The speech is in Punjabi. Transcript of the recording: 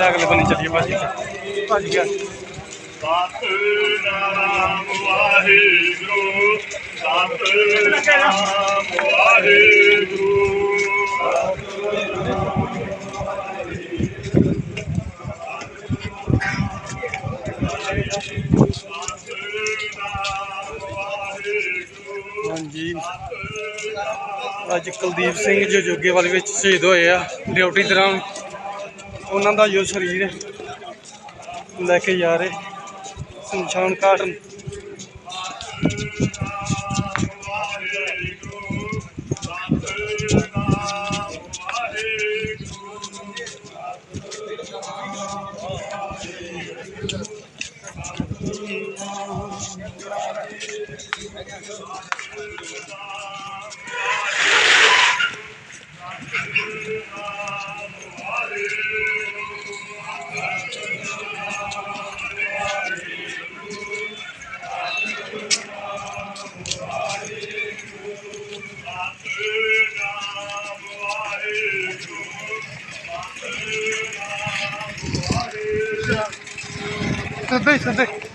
ਅਗਲੇ ਬੰਨੇ ਚੱਲੀਏ ਭਾਜੀ ਭੱਜ ਗਿਆ ਸਤਨਾਮ ਵਾਹਿਗੁਰੂ ਸਤਨਾਮ ਵਾਹਿਗੁਰੂ ਹਾਂਜੀ। ਅੱਜ ਕੁਲਦੀਪ ਸਿੰਘ ਜੋ ਜੋਗੇਵਾਲ ਵਿੱਚ ਸ਼ਹੀਦ ਹੋਏ ਆ, ਡਿਊਟੀ ਦੌਰਾਨ ਉਹਨਾਂ ਦਾ ਜੋ ਸਰੀਰ ਲੈ ਕੇ ਜਾ ਰਹੇ, ਸ਼ਮਸ਼ਾਨ ਘਾਟ। Tudo bem, tudo bem.